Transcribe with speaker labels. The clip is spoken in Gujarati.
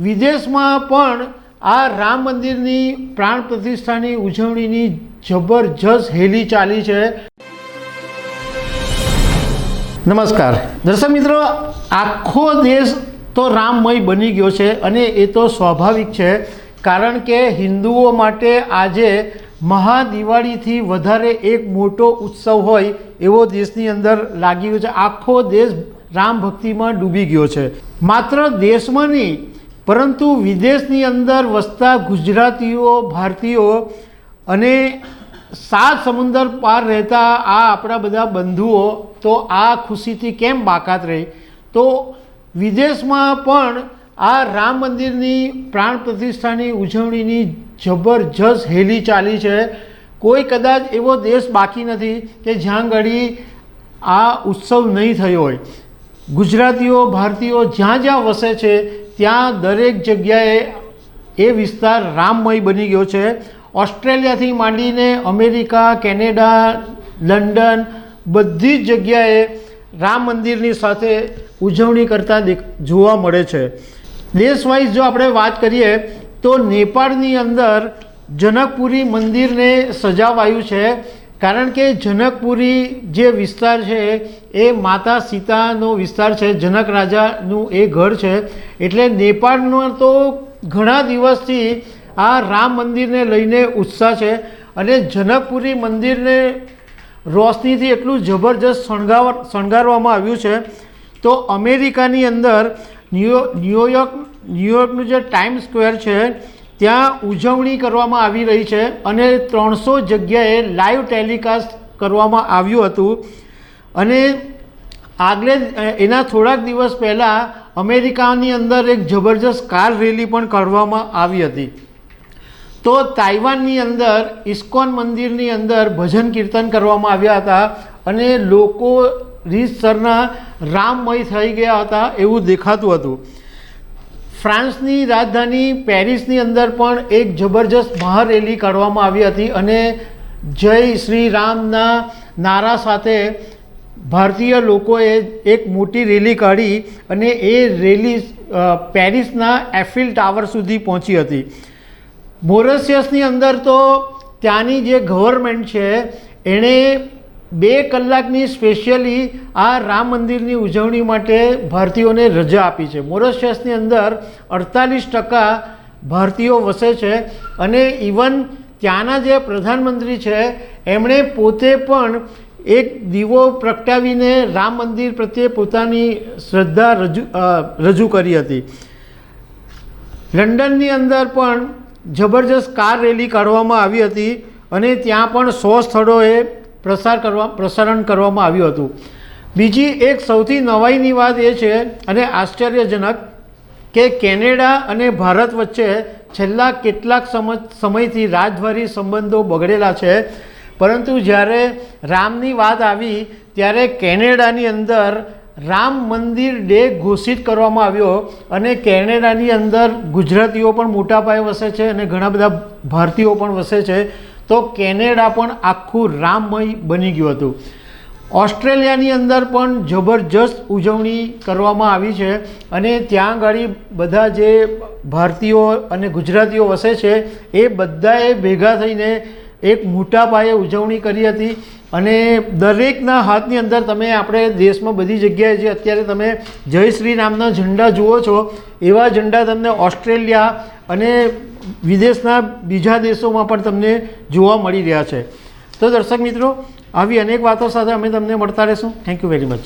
Speaker 1: વિદેશમાં પણ આ રામ મંદિરની પ્રાણ પ્રતિષ્ઠાની ઉજવણીની જબરજસ્ત હેલી ચાલી છે. નમસ્કાર. દર્શક મિત્રો, આખો દેશ તો રામમય બની ગયો છે અને એ તો સ્વાભાવિક છે, કારણ કે હિન્દુઓ માટે આજે મહાદિવાળીથી વધારે એક મોટો ઉત્સવ હોય એવો દેશની અંદર લાગી ગયો છે. આખો દેશ રામ ભક્તિમાં ડૂબી ગયો છે. માત્ર દેશમાં નહીં પરંતુ વિદેશની અંદર વસતા ગુજરાતીઓ, ભારતીયો અને સાત સમુદર પાર રહેતા આ આપણા બધા બંધુઓ, તો આ ખુશીથી કેમ બાકાત રહે? તો વિદેશમાં પણ આ રામ મંદિરની પ્રાણ પ્રતિષ્ઠાની ઉજવણીની જબરજસ્ત હેલી ચાલી છે. કોઈ કદાચ એવો દેશ બાકી નથી કે જ્યાં ઘડી આ ઉત્સવ નહીં થયો હોય. ગુજરાતીઓ, ભારતીયો જ્યાં જ્યાં વસે છે ત્યાં દરેક જગ્યાએ એ વિસ્તાર રામમય બની ગયો છે. ઓસ્ટ્રેલિયાથી માંડીને અમેરિકા, કેનેડા, લંડન બધી જ જગ્યાએ રામ મંદિરની સાથે ઉજવણી કરતા જોવા મળે છે. દેશ વાઇઝ જો આપણે વાત કરીએ, તો નેપાળની અંદર જનકપુરી મંદિરને સજાવાયું છે. કારણ કે જનકપુરી જે વિસ્તાર છે, એ માતા સીતાનો વિસ્તાર છે, જનક રાજાનું એ ઘર છે. એટલે નેપાળનો તો ઘણા દિવસથી આ રામ મંદિરને લઈને ઉત્સાહ છે અને જનકપુરી મંદિરને રોશનીથી એટલું જબરજસ્ત શણગાર શણગારવામાં આવ્યું છે. તો અમેરિકાની અંદર ન્યૂ ન્યુયોર્ક ન્યુયોર્કનું જે ટાઈમ સ્ક્વેર છે ત્યાં ઉજવણી કરવામાં આવી રહી છે અને ત્રણસો જગ્યાએ લાઈવ ટેલિકાસ્ટ કરવામાં આવ્યું હતું. અને આગલે એના થોડાક દિવસ પહેલાં અમેરિકાની અંદર એક જબરજસ્ત કાર રેલી પણ કાઢવામાં આવી હતી. તો તાઇવાનની અંદર, ઇસ્કોન મંદિરની અંદર ભજન કીર્તન કરવામાં આવ્યા હતા અને લોકો રીતસરના રામમય થઈ ગયા હતા એવું દેખાતું હતું. ફ્રાન્સની રાજધાની પેરિસની અંદર પણ એક જબરજસ્ત મહારેલી કાઢવામાં આવી હતી અને જય શ્રી રામના નારા સાથે ભારતીય લોકોએ એક મોટી રેલી કાઢી અને એ રેલી પેરિસના એફિલ ટાવર સુધી પહોંચી હતી. મોરેશિયસની અંદર તો ત્યાંની જે ગવર્મેન્ટ છે, એણે બે કલાકની સ્પેશિયલી આ રામ મંદિરની ઉજવણી માટે ભારતીયોને રજા આપી છે. મોરેશિયસની અંદર અડતાલીસ ટકા ભારતીયો વસે છે અને ઇવન ત્યાંના જે પ્રધાનમંત્રી છે, એમણે પોતે પણ એક દીવો પ્રગટાવીને રામ મંદિર પ્રત્યે પોતાની શ્રદ્ધા રજૂ રજૂ કરી હતી. લંડનની અંદર પણ જબરજસ્ત કાર રેલી કાઢવામાં આવી હતી અને ત્યાં પણ સો સ્થળોએ પ્રસાર કરવા, પ્રસારણ કરવામાં આવ્યું હતું. બીજી એક સૌથી નવાઈની વાત એ છે અને આશ્ચર્યજનક કે કેનેડા અને ભારત વચ્ચે છેલ્લા કેટલાક સમજ સમયથી રાજદ્વારી સંબંધો બગડેલા છે. પરંતુ જ્યારે રામની વાત આવી, ત્યારે કેનેડાની અંદર રામ મંદિર ડે ઘોષિત કરવામાં આવ્યો અને કેનેડાની અંદર ગુજરાતીઓ પણ મોટા પાયે વસે છે અને ઘણા બધા ભારતીયો પણ વસે છે. તો કેનેડા પણ આખું રામમય બની ગયું હતું. ઓસ્ટ્રેલિયાની અંદર પણ જબરજસ્ત ઉજવણી કરવામાં આવી છે અને ત્યાં આગળ બધા જે ભારતીયો અને ગુજરાતીઓ વસે છે, એ બધાએ ભેગા થઈને એક મોટા પાયે ઉજવણી કરી હતી અને દરેકના હાથની અંદર તમે આપણે દેશમાં બધી જગ્યાએ જે અત્યારે તમે જય શ્રી નામના ઝંડા જુઓ છો, એવા ઝંડા તમને ઓસ્ટ્રેલિયા અને વિદેશના બીજા દેશોમાં પણ તમને જોવા મળી રહ્યા છે. તો દર્શક મિત્રો, આવી અનેક વાતો સાથે અમે તમને મળતા રહીશું. Thank you very much